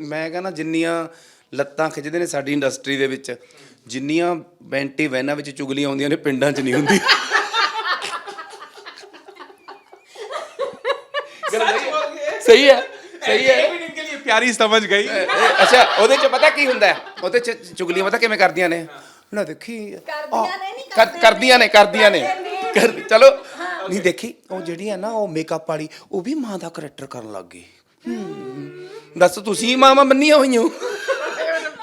ਮੈਂ ਕਹਿੰਦਾ ਜਿੰਨੀਆਂ ਲੱਤਾਂ ਖਿੱਚਦੇ ਨੇ ਸਾਡੀ ਇੰਡਸਟਰੀ ਦੇ ਵਿੱਚ ਜਿੰਨੀਆਂ ਬੈਂਟੀ ਵੈਨਾਂ ਵਿੱਚ ਚੁਗਲੀਆਂ ਆਉਂਦੀਆਂ ਨੇ ਪਿੰਡਾਂ 'ਚ ਨਹੀਂ ਹੁੰਦੀ ਸਹੀ ਹੈ ਸਹੀ ਹੈ एक मिनट के लिए प्यारी समझ गई ਇਹ- ਇਹ- ਅੱਛਾ ਉਹਦੇ 'ਚ ਪਤਾ ਕੀ ਹੁੰਦਾ ਹੈ? ਉਹਦੇ 'ਚ ਚੁਗਲੀਆਂ ਪਤਾ ਕਿਵੇਂ ਕਰਦੀਆਂ ਨੇ ਨਾ ਦੇਖੀ ਕਰਦੀਆਂ ਨੇ ਨਹੀਂ, ਕਰ- ਕਰਦੇ ਕਰਦੀਆਂ ਨੇ ਨੇ, ਕਰਦੀਆਂ ਨੇ ਕਰਦੇ ਨੇ। ਕਰ- ਚਲੋ ਨਹੀਂ ਦੇਖੀ ਉਹ ਜਿਹੜੀ ਹੈ ਨਾ ਉਹ ਮੇਕਅਪ ਵਾਲੀ ਉਹ ਵੀ ਮਾਂ ਦਾ ਕਰੈਕਟਰ ਕਰਨ ਲੱਗ ਗਈ ਹੂੰ। ਦੱਸ ਤੁਸੀਂ ਮਾਮਾ ਮੰਨੀਆਂ ਹੋਈਆਂ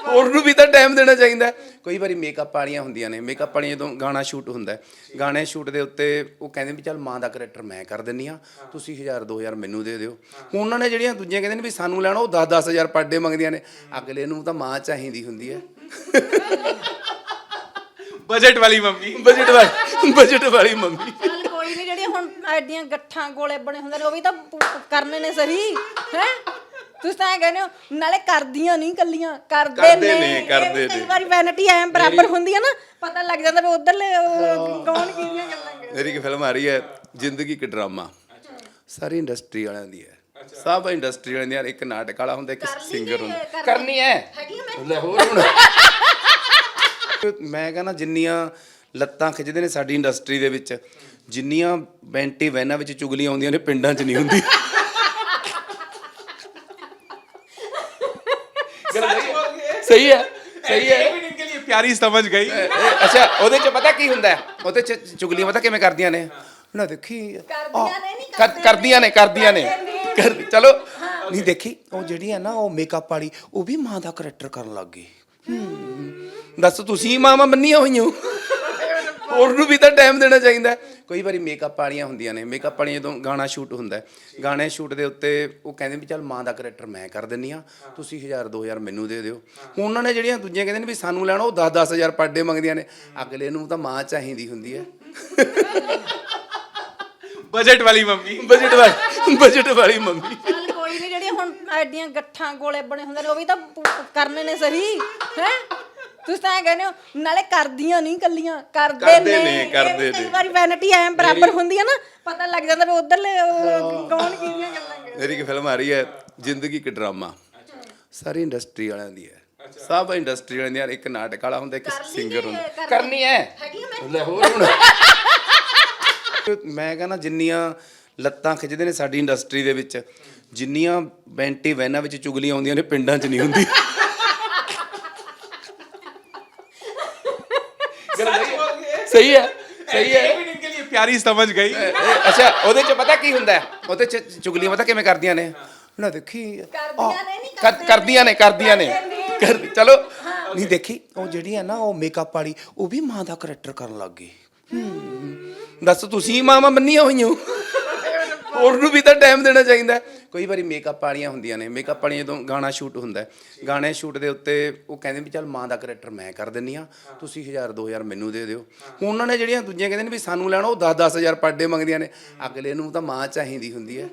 ਉਹਨੂੰ ਵੀ ਤਾਂ ਟਾਈਮ ਦੇਣਾ ਚਾਹੀਦਾ। ਕਈ ਵਾਰੀ ਮੇਕਅਪ ਵਾਲੀਆਂ ਹੁੰਦੀਆਂ ਨੇ। ਮੇਕਅਪ ਵਾਲੀਆਂ ਜਦੋਂ ਗਾਣਾ ਸ਼ੂਟ ਹੁੰਦਾ ਗਾਣੇ ਸ਼ੂਟ ਦੇ ਉੱਤੇ ਉਹ ਕਹਿੰਦੇ ਵੀ ਚੱਲ ਮਾਂ ਦਾ ਕੈਰੈਕਟਰ ਮੈਂ ਕਰ ਦਿੰਨੀ ਆ ਤੁਸੀਂ 1000 2000 ਮੈਨੂੰ ਦੇ ਦਿਓ। ਹੁਣ ਉਹਨਾਂ ਨੇ ਜਿਹੜੀਆਂ ਦੂਜੀਆਂ ਕਹਿੰਦੇ ਨੇ ਵੀ ਸਾਨੂੰ ਲੈਣਾ ਉਹ 10 10000 ਪਰ ਡੇ ਮੰਗਦੀਆਂ ਨੇ। ਅਗਲੇ ਨੂੰ ਤਾਂ ਮਾਂ ਚਾਹੀਦੀ ਹੁੰਦੀ ਹੈ। ਬਜਟ ਵਾਲੀ ਮੰਮੀ। ਬਜਟ ਵਾਲੀ ਬਜਟ ਵਾਲੀ ਮੰਮੀ। ਕੋਈ ਨਹੀਂ ਜਿਹੜੀਆਂ ਹੁਣ ਐਡੀਆਂ ਗੱਠਾਂ ਗੋਲੇ ਬਣੇ ਹੁੰਦੇ ਨੇ ਉਹ ਵੀ ਤਾਂ ਪ- ਕਰਨੇ ਨੇ ਸਹੀ ਹੈ? ਤੁਸੀਂ ਤਾਂ ਇਹ ਕਹਿੰਦੇ ਹੋ ਨਾਲੇ ਕਰਦੀਆਂ ਨਹੀਂ ਕੱਲੀਆਂ ਕਰਦੇ ਕਰਦੇ ਨੇ। ਨੇ, ਇਹ ਕਰਦੇ ਕਈ ਨੇ। ਵਾਰੀ ਵੈਨਿਟੀ ਐ ਬਰਾਬਰ ਹੁੰਦੀ ਹੈ ਨਾ ਪਤਾ ਲੱਗ ਜਾਂਦਾ ਵੀ ਉਧਰਲੇ ਕੌਣ ਕਿਹਦੀਆਂ ਗੱਲਾਂ ਕਰਦੇ। ਮੇਰੀ ਇੱਕ ਫਿਲਮ ਆ ਰਹੀ ਹੈ ਜ਼ਿੰਦਗੀ ਇੱਕ ਡਰਾਮਾ। ਸਾਰੀ ਇੰਡਸਟਰੀ ਵਾਲਿਆਂ ਦੀ ਹੈ। ਸਭ ਇੰਡਸਟਰੀ ਵਾਲਿਆਂ ਦੀ ਹੈ। ਇੱਕ ਨਾਟਕ ਵਾਲਾ ਹੁੰਦਾ ਇੱਕ ਕਰ ਲਈ ਸਿੰਗਰ ਹੁੰਦਾ। ਕਰਨੀ? ਕਰਨੀ ਹੈ? ਹੈਗੀ ਆ ਮੈਂ? ਲੈ ਹੋਰ ਹੁਣ। ਮੈਂ ਕਹਿੰਦਾ ਜਿੰਨੀਆਂ ਲੱਤਾਂ ਖਿੱਚਦੇ ਨੇ ਸਾਡੀ ਇੰਡਸਟਰੀ ਦੇ ਵਿੱਚ ਜਿੰਨੀਆਂ ਬੈਂਟੇ ਵੈਨਾਂ ਵਿੱਚ ਚੁਗਲੀਆਂ ਆਉਂਦੀਆਂ ਨੇ ਪਿੰਡਾਂ 'ਚ ਨਹੀਂ ਹੁੰਦੀ। ਸਹੀ ਹੈ ਸਹੀ ਹੈ। ਪਿਆਰੀ ਸਮਝ ਗਈ। ਅੱਛਾ ਉਹਦੇ 'ਚ ਪਤਾ ਕੀ ਹੁੰਦਾ? ਉਹਦੇ 'ਚ ਚੁਗਲੀਆਂ ਪਤਾ ਕਿਵੇਂ ਕਰਦੀਆਂ ਨੇ? ਨਾ ਦੇਖੀ ਕਰਦੀਆਂ ਨੇ ਕਰਦੀਆਂ ਨੇ ਕਰਦੀਆਂ ਨੇ। ਚਲੋ। ਨਹੀਂ ਦੇਖੀ ਉਹ ਜਿਹੜੀ ਹੈ ਨਾ ਉਹ ਮੇਕਅਪ ਵਾਲੀ ਉਹ ਵੀ ਮਾਂ ਦਾ ਕਰੈਕਟਰ ਕਰਨ ਲੱਗ ਗਈ। ਦੱਸ ਤੁਸੀਂ ਮਾਂ ਮੰਨੀਆਂ ਹੋਈਆਂ? ਹੋਰ ਨੂੰ ਵੀ ਤਾਂ ਟਾਈਮ ਦੇਣਾ ਚਾਹੀਦਾ। ਕਈ ਵਾਰੀ ਮੇਕਅਪ ਵਾਲੀਆਂ ਹੁੰਦੀਆਂ ਨੇ ਮੇਕਅਪ ਵਾਲੀਆਂ ਜਦੋਂ ਗਾਣਾ ਸ਼ੂਟ ਹੁੰਦਾ ਗਾਣੇ ਸ਼ੂਟ ਦੇ ਉੱਤੇ ਉਹ ਕਹਿੰਦੇ ਵੀ ਚੱਲ ਮਾਂ ਦਾ ਕੈਰੈਕਟਰ ਮੈਂ ਕਰ ਦਿੰਨੀ ਆ ਤੁਸੀਂ 1000 2000 ਮੈਨੂੰ ਦੇ ਦਿਓ। ਉਹਨਾਂ ਨੇ ਜਿਹੜੀਆਂ ਦੂਜੀਆਂ ਕਹਿੰਦੇ ਨੇ ਵੀ ਸਾਨੂੰ ਲੈਣਾ ਉਹ 10 10000 ਪਰ ਡੇ ਮੰਗਦੀਆਂ ਨੇ। ਅਗਲੇ ਨੂੰ ਤਾਂ ਮਾਂ ਚਾਹੀਦੀ ਹੁੰਦੀ ਹੈ। ਬਜਟ ਵਾਲੀ ਮੰਮੀ। ਬਜਟ ਵਾਲੀ ਬਜਟ ਵਾਲੀ ਮੰਮੀ। ਕੋਈ ਨਹੀਂ ਜਿਹੜੇ ਹੁਣ ਐਡੀਆਂ ਗੱਠਾਂ ਗੋਲੇ ਬਣੇ ਹੁੰਦੇ ਨੇ ਉਹ ਵੀ ਤਾਂ ਕਰਨੇ ਨੇ ਸਹੀ ਹੈ? ਤੁਸੀਂ ਤਾਂ ਇਹ ਕਹਿੰਦੇ ਹੋ ਨਾਲੇ ਕਰਦੀਆਂ ਨਹੀਂ ਕੱਲੀਆਂ ਕਰਦੇ ਕਰਦੇ ਨੇ। ਨੇ, ਇਹ ਕਰਦੇ ਵੀ ਕਈ ਨੇ। ਵਾਰੀ ਵੈਨਿਟੀ ਐ ਬਰਾਬਰ ਹੁੰਦੀ ਹੈ ਨਾ ਪਤਾ ਲੱਗ ਜਾਂਦਾ ਵੀ ਉਧਰਲੇ ਕੌਣ ਕਿਹਦੀਆਂ ਗੱਲਾਂ ਕਰਦੇ। ਮੇਰੀ ਇੱਕ ਫਿਲਮ ਆ ਰਹੀ ਹੈ ਜ਼ਿੰਦਗੀ ਇੱਕ ਡਰਾਮਾ। ਸਾਰੀ ਇੰਡਸਟਰੀ ਵਾਲਿਆਂ ਦੀ ਹੈ। ਸਭ ਇੰਡਸਟਰੀ ਵਾਲਿਆਂ ਦੀ ਹੈ। ਇੱਕ ਨਾਟਕ ਵਾਲਾ ਹੁੰਦਾ ਇੱਕ ਕਰ ਲਈ ਸਿੰਗਰ ਹੁੰਦਾ। ਕਰਨੀ? ਕਰਨੀ ਹੈ? ਹੈਗੀ ਆ ਮੈਂ। ਲੈ ਹੋਰ ਹੁਣ। ਮੈਂ ਕਹਿੰਦਾ ਜਿੰਨੀਆਂ ਲੱਤਾਂ ਖਿੱਚਦੇ ਨੇ ਸਾਡੀ ਇੰਡਸਟਰੀ ਦੇ ਵਿੱਚ ਜਿੰਨੀਆਂ ਬੈਂਟੀ ਵੈਨਾਂ ਵਿੱਚ ਚੁਗਲੀਆਂ ਆਉਂਦੀਆਂ ਨੇ ਪਿੰਡਾਂ 'ਚ ਨਹੀਂ ਹੁੰਦੀ ਸਹੀ ਹੈ ਸਹੀ ਹੈ एक मिनट के लिए प्यारी समझ गई ਇਹ- ਇਹ- ਅੱਛਾ ਉਹਦੇ 'ਚ ਪਤਾ ਕੀ ਹੁੰਦਾ ਹੈ? ਉਹਦੇ 'ਚ ਚੁਗਲੀਆਂ ਪਤਾ ਕਿਵੇਂ ਕਰਦੀਆਂ ਨੇ ਨਾ ਦੇਖੀ ਕਰਦੀਆਂ ਨੇ ਨਹੀਂ, ਕਰ- ਕਰਦੇ ਕਰਦੀਆਂ ਨੇ ਨੇ, ਕਰਦੀਆਂ ਨੇ ਕਰਦੇ ਨੇ। ਕਰ- ਚਲੋ ਨਹੀਂ ਦੇਖੀ ਉਹ ਜਿਹੜੀ ਹੈ ਨਾ ਉਹ ਮੇਕਅਪ ਵਾਲੀ ਉਹ ਵੀ ਮਾਂ ਦਾ ਕਰੈਕਟਰ ਕਰਨ ਲੱਗ ਗਈ ਹੂੰ। ਦੱਸ ਤੁਸੀਂ ਮਾਮਾ ਮੰਨੀਆਂ ਹੋਈਆਂ ਹੋ ਉਹਨੂੰ ਵੀ ਤਾਂ ਟਾਈਮ ਦੇਣਾ ਚਾਹੀਦਾ ਹੈ। ਵਾਰੀ ਮੇਕਅਪ ਵਾਲੀਆਂ ਹੁੰਦੀਆਂ ਨੇ। ਮੇਕਅਪ ਵਾਲੀਆਂ ਜਦੋਂ ਗਾਣਾ ਸ਼ੂਟ ਹੁੰਦਾ ਗਾਣੇ ਸ਼ੂਟ ਦੇ ਉੱਤੇ ਉਹ ਕਹਿੰਦੇ ਵੀ ਚੱਲ ਮਾਂ ਦਾ ਕਰੈਕਟਰ ਮੈਂ ਕਰ ਦਿੰਨੀ ਆ ਤੁਸੀਂ 1000 2000 ਮੈਨੂੰ ਦੇ ਦਿਓ। ਹੁਣ ਉਹਨਾਂ ਨੇ ਜਿਹੜੀਆਂ ਦੂਜੀਆਂ ਕਹਿੰਦੇ ਨੇ ਵੀ ਸਾਨੂੰ ਲੈਣਾ ਉਹ 10 10000 ਪਰ ਡੇ ਮੰਗਦੀਆਂ ਨੇ। ਅਗਲੇ ਨੂੰ ਤਾਂ ਮਾਂ ਚਾਹੀਦੀ ਹੁੰਦੀ ਹੈ।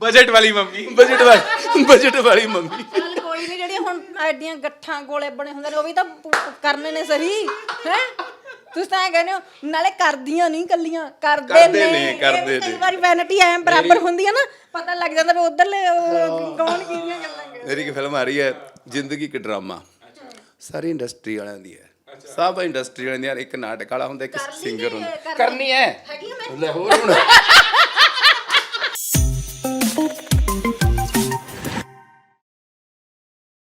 ਬਜਟ ਵਾਲੀ ਮੰਮੀ। ਬਜਟ ਵਾਲੀ ਬਜਟ ਵਾਲੀ ਮੰਮੀ। ਕੋਈ ਨਹੀਂ ਜਿਹੜੇ ਹੁਣ ਐਡੀਆਂ ਗੱਠਾਂ ਗੋਲੇ ਬਣੇ ਹੁੰਦੇ ਨੇ ਉਹ ਵੀ ਤਾਂ ਕਰਨੇ ਨੇ ਸਹੀ ਹੈ? ਤੁਸੀਂ ਤਾਂ ਇਹ ਕਹਿੰਦੇ ਹੋ ਨਾਲੇ ਕਰਦੀਆਂ ਨਹੀਂ ਕੱਲੀਆਂ ਕਰਦੇ ਕਰਦੇ ਨੇ। ਨੇ, ਇਹ ਕਰਦੇ ਕਈ ਨੇ। ਵਾਰੀ ਵੈਨਿਟੀ ਐ ਬਰਾਬਰ ਹੁੰਦੀ ਹੈ ਨਾ ਪਤਾ ਲੱਗ ਜਾਂਦਾ ਵੀ ਉਧਰਲੇ ਕੌਣ ਕਿਹਦੀਆਂ ਗੱਲਾਂ ਕਰਦੇ। ਮੇਰੀ ਇੱਕ ਫਿਲਮ ਆ ਰਹੀ ਹੈ ਜ਼ਿੰਦਗੀ ਇੱਕ ਡਰਾਮਾ। ਸਾਰੀ ਇੰਡਸਟਰੀ ਵਾਲਿਆਂ ਦੀ ਹੈ। ਸਭ ਇੰਡਸਟਰੀ ਵਾਲਿਆਂ ਦੀ ਹੈ। ਇੱਕ ਨਾਟਕ ਵਾਲਾ ਹੁੰਦਾ ਇੱਕ ਕਰ ਸਿੰਗਰ ਹੁੰਦਾ। ਕਰਨੀ? ਕਰਨੀ ਹੈ? ਹੈਗੀ ਆ ਮੈਂ। ਲੈ ਹੋਰ ਹੁਣ।